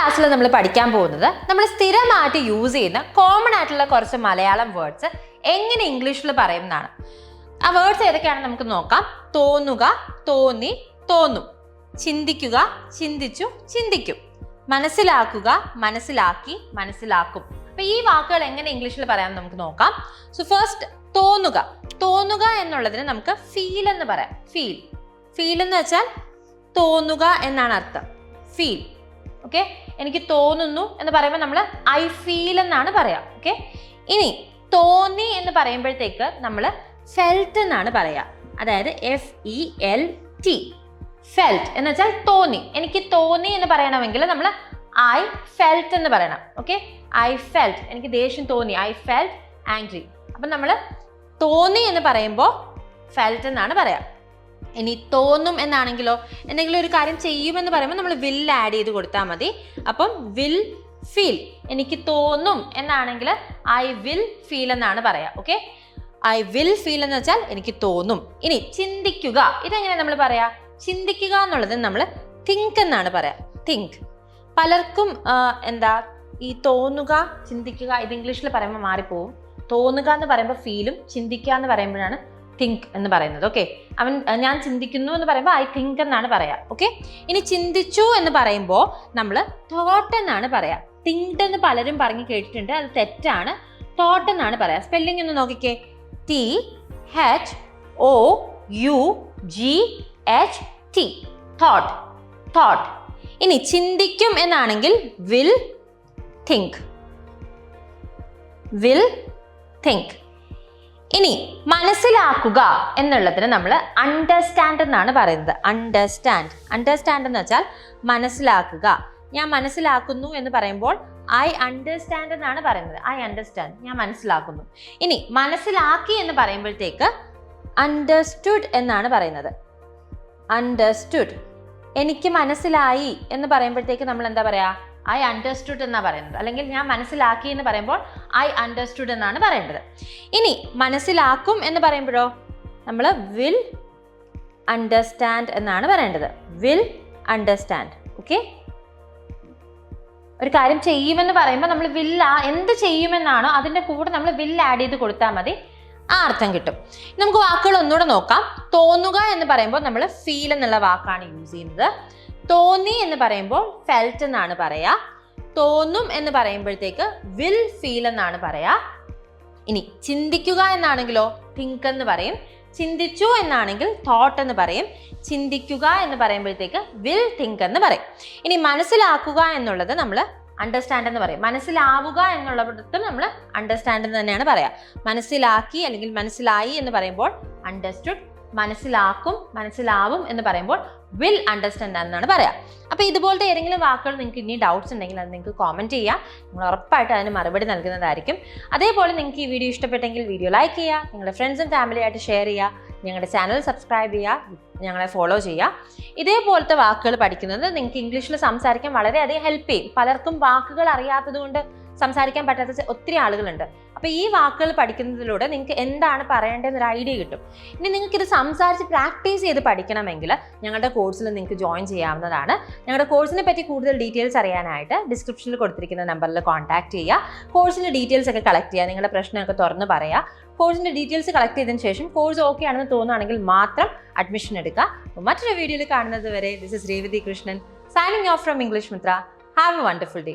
ക്ലാസ്സിൽ നമ്മൾ പഠിക്കാൻ പോകുന്നത് നമ്മൾ സ്ഥിരമായിട്ട് യൂസ് ചെയ്യുന്ന കോമൺ ആയിട്ടുള്ള കുറച്ച് മലയാളം വേർഡ്സ് എങ്ങനെ ഇംഗ്ലീഷിൽ പറയുന്നതാണ്. ആ വേർഡ്സ് ഏതൊക്കെയാണെന്ന് നമുക്ക് നോക്കാം. തോന്നുക തോന്നി തോന്നും. ചിന്തിക്കുക ചിന്തിച്ചു ചിന്തിക്കും. മനസ്സിലാക്കുക മനസ്സിലാക്കി മനസ്സിലാക്കും. അപ്പൊ ഈ വാക്കുകൾ എങ്ങനെ ഇംഗ്ലീഷിൽ പറയാം നമുക്ക് നോക്കാം. സോ ഫസ്റ്റ് തോന്നുക. തോന്നുക എന്നുള്ളതിന് നമുക്ക് ഫീൽ എന്ന് പറയാം. ഫീൽ ഫീൽ എന്ന് വെച്ചാൽ തോന്നുക എന്നാണ് അർത്ഥം. ഫീൽ ഓക്കെ എനിക്ക് തോന്നുന്നു എന്ന് പറയുമ്പോൾ നമ്മൾ ഐ ഫീൽ എന്നാണ് പറയാം ഓക്കെ ഇനി തോന്നി എന്ന് പറയുമ്പോഴത്തേക്ക് നമ്മൾ ഫെൽറ്റ് എന്നാണ് പറയാ. അതായത് F E L T felt എന്ന് വെച്ചാൽ തോന്നി. എനിക്ക് തോന്നി എന്ന് പറയണമെങ്കിൽ നമ്മൾ ഐ ഫെൽറ്റ് എന്ന് പറയണം ഓക്കെ ഐ ഫെൽറ്റ് എനിക്ക് ദേഷ്യം തോന്നി. ഐ ഫെൽറ്റ് ആംഗ്രി അപ്പം നമ്മൾ തോന്നി എന്ന് പറയുമ്പോൾ ഫെൽറ്റ് എന്നാണ് പറയാം. ഇനി തോന്നും എന്നാണെങ്കിലോ എന്തെങ്കിലും ഒരു കാര്യം ചെയ്യുമെന്ന് പറയുമ്പോൾ നമ്മൾ വിൽ ആഡ് ചെയ്ത് കൊടുത്താൽ മതി. അപ്പം വിൽ ഫീൽ എനിക്ക് തോന്നും എന്നാണെങ്കിൽ ഐ വിൽ ഫീൽ എന്നാണ് പറയാം ഓക്കെ ഐ വിൽ ഫീൽ എന്ന് വെച്ചാൽ എനിക്ക് തോന്നും. ഇനി ചിന്തിക്കുക ഇതെങ്ങനെ നമ്മൾ പറയാ? ചിന്തിക്കുക എന്നുള്ളത് നമ്മൾ തിങ്ക് എന്നാണ് പറയാ. തിങ്ക് പലർക്കും എന്താ ഈ തോന്നുക ചിന്തിക്കുക ഇത് ഇംഗ്ലീഷിൽ പറയുമ്പോൾ മാറിപ്പോവും. തോന്നുക എന്ന് പറയുമ്പോൾ ഫീലും ചിന്തിക്കുക എന്ന് പറയുമ്പോഴാണ് തിങ്ക് എന്ന് പറയുന്നത്. ഓക്കെ അവൻ ഞാൻ ചിന്തിക്കുന്നു എന്ന് പറയുമ്പോൾ ഐ തിങ്ക് എന്നാണ് പറയാ. ഓക്കെ ഇനി ചിന്തിച്ചു എന്ന് പറയുമ്പോൾ നമ്മൾ തോട്ട് എന്നാണ് പറയാ. തിങ്ക്ഡ് എന്ന് പലരും പറഞ്ഞു കേട്ടിട്ടുണ്ട്. അത് തെറ്റാണ്. തോട്ട് എന്നാണ് പറയാ. സ്പെല്ലിംഗ് ഒന്ന് നോക്കിക്കേ. T H O U G H T thought thought ഇനി ചിന്തിക്കും എന്നാണെങ്കിൽ വിൽ തിങ്ക് വിൽ തിങ്ക് ഇനി മനസ്സിലാക്കുക എന്നുള്ളതിന് നമ്മൾ അണ്ടർസ്റ്റാൻഡ് എന്നാണ് പറയുന്നത്. അണ്ടർസ്റ്റാൻഡ് അണ്ടർസ്റ്റാൻഡ് എന്ന് വെച്ചാൽ മനസ്സിലാക്കുക. ഞാൻ മനസ്സിലാക്കുന്നു എന്ന് പറയുമ്പോൾ ഐ അണ്ടർസ്റ്റാൻഡ് എന്നാണ് പറയുന്നത്. ഐ അണ്ടർസ്റ്റാൻഡ് ഞാൻ മനസ്സിലാക്കുന്നു. ഇനി മനസ്സിലാക്കി എന്ന് പറയുമ്പോഴത്തേക്ക് അണ്ടർസ്റ്റുഡ് എന്നാണ് പറയുന്നത്. അണ്ടർസ്റ്റുഡ് എനിക്ക് മനസ്സിലായി എന്ന് പറയുമ്പോഴത്തേക്ക് നമ്മൾ എന്താ പറയാ? ഐ അണ്ടർസ്റ്റുഡ് എന്നാണ് പറയുന്നത്. അല്ലെങ്കിൽ ഞാൻ മനസ്സിലാക്കി എന്ന് പറയുമ്പോൾ ഐ അണ്ടർസ്റ്റുഡ് എന്നാണ് പറയേണ്ടത് ഇനി മനസ്സിലാക്കും എന്ന് പറയുമ്പോഴോ? നമ്മൾ വിൽ അണ്ടർസ്റ്റാൻഡ് എന്നാണ് പറയേണ്ടത്. വിൽ അണ്ടർസ്റ്റാൻഡ് ഓക്കെ ഒരു കാര്യം ചെയ്യുമെന്ന് പറയുമ്പോൾ നമ്മൾ വില്ല എന്ത് ചെയ്യുമെന്നാണോ അതിന്റെ കൂടെ നമ്മൾ വിൽ ആഡ് ചെയ്ത് കൊടുത്താൽ മതി. ആ അർത്ഥം കിട്ടും. നമുക്ക് വാക്കുകൾ ഒന്നുകൂടെ നോക്കാം. തോന്നുക എന്ന് പറയുമ്പോൾ നമ്മൾ ഫീൽ എന്നുള്ള വാക്കാണ് യൂസ് ചെയ്യുന്നത്. തോന്നി എന്ന് പറയുമ്പോൾ ഫെൽറ്റ് എന്നാണ് പറയാ. തോന്നും എന്ന് പറയുമ്പോഴത്തേക്ക് വിൽ ഫീൽ എന്നാണ് പറയാ. ഇനി ചിന്തിക്കുക എന്നാണെങ്കിലോ? തിങ്ക് എന്ന് പറയും. ചിന്തിച്ചു എന്നാണെങ്കിൽ തോട്ട് എന്ന് പറയും. ചിന്തിക്കുക എന്ന് പറയുമ്പോഴത്തേക്ക് വിൽ തിങ്ക് എന്ന് പറയും. ഇനി മനസ്സിലാക്കുക എന്നുള്ളത് നമ്മൾ അണ്ടർസ്റ്റാൻഡ് എന്ന് പറയും. മനസ്സിലാവുക എന്നുള്ളിടത്ത് നമ്മൾ അണ്ടർസ്റ്റാൻഡ് എന്ന് തന്നെയാണ് പറയാം. മനസ്സിലാക്കി അല്ലെങ്കിൽ മനസ്സിലായി എന്ന് പറയുമ്പോൾ അണ്ടർസ്റ്റുഡ് മനസ്സിലാക്കും മനസ്സിലാവും എന്ന് പറയുമ്പോൾ വിൽ അണ്ടർസ്റ്റാൻഡ് എന്നാണ് പറയാം. അപ്പോൾ ഇതുപോലത്തെ ഏതെങ്കിലും വാക്കുകൾ നിങ്ങൾക്ക് ഇനി ഡൗട്ട്സ് ഉണ്ടെങ്കിൽ അത് നിങ്ങൾക്ക് കോമന്റ് ചെയ്യാം. നിങ്ങൾ ഉറപ്പായിട്ട് അതിന് മറുപടി നൽകുന്നതായിരിക്കും. അതേപോലെ നിങ്ങൾക്ക് ഈ വീഡിയോ ഇഷ്ടപ്പെട്ടെങ്കിൽ വീഡിയോ ലൈക്ക് ചെയ്യുക നിങ്ങളുടെ ഫ്രണ്ട്സും ഫാമിലിയായിട്ട് ഷെയർ ചെയ്യുക ഞങ്ങളുടെ ചാനൽ സബ്സ്ക്രൈബ് ചെയ്യുക ഞങ്ങളെ ഫോളോ ചെയ്യുക ഇതേപോലത്തെ വാക്കുകൾ പഠിക്കുന്നത് നിങ്ങൾക്ക് ഇംഗ്ലീഷിൽ സംസാരിക്കാൻ വളരെയധികം ഹെൽപ്പ് ചെയ്യും. പലർക്കും വാക്കുകൾ അറിയാത്തത് കൊണ്ട് സംസാരിക്കാൻ പറ്റാത്ത ഒത്തിരി ആളുകളുണ്ട്. അപ്പോൾ ഈ വാക്കുകൾ പഠിക്കുന്നതിലൂടെ നിങ്ങൾക്ക് എന്താണ് പറയേണ്ടത് എന്നൊരു ഐഡിയ കിട്ടും. ഇനി നിങ്ങൾക്ക് ഇത് സംസാരിച്ച് പ്രാക്ടീസ് ചെയ്ത് പഠിക്കണമെങ്കിൽ ഞങ്ങളുടെ കോഴ്സിൽ നിങ്ങൾക്ക് ജോയിൻ ചെയ്യാവുന്നതാണ്. ഞങ്ങളുടെ കോഴ്സിനെ പറ്റി കൂടുതൽ ഡീറ്റെയിൽസ് അറിയാനായിട്ട് ഡിസ്ക്രിപ്ഷനിൽ കൊടുത്തിരിക്കുന്ന നമ്പറിൽ കോൺടാക്ട് ചെയ്യുക. കോഴ്സിന്റെ ഡീറ്റെയിൽസ് ഒക്കെ കളക്ട് ചെയ്യുക. നിങ്ങളുടെ പ്രശ്നമൊക്കെ തുറന്ന് പറയുക. കോഴ്സിന്റെ ഡീറ്റെയിൽസ് കളക്ട് ചെയ്തതിന് ശേഷം കോഴ്സ് ഓക്കെ ആണെന്ന് തോന്നുകയാണെങ്കിൽ മാത്രം അഡ്മിഷൻ എടുക്കുക. മറ്റൊരു വീഡിയോയിൽ കാണുന്നത് വരെ this is Revathi Krishnan signing off from English Mitra have a wonderful day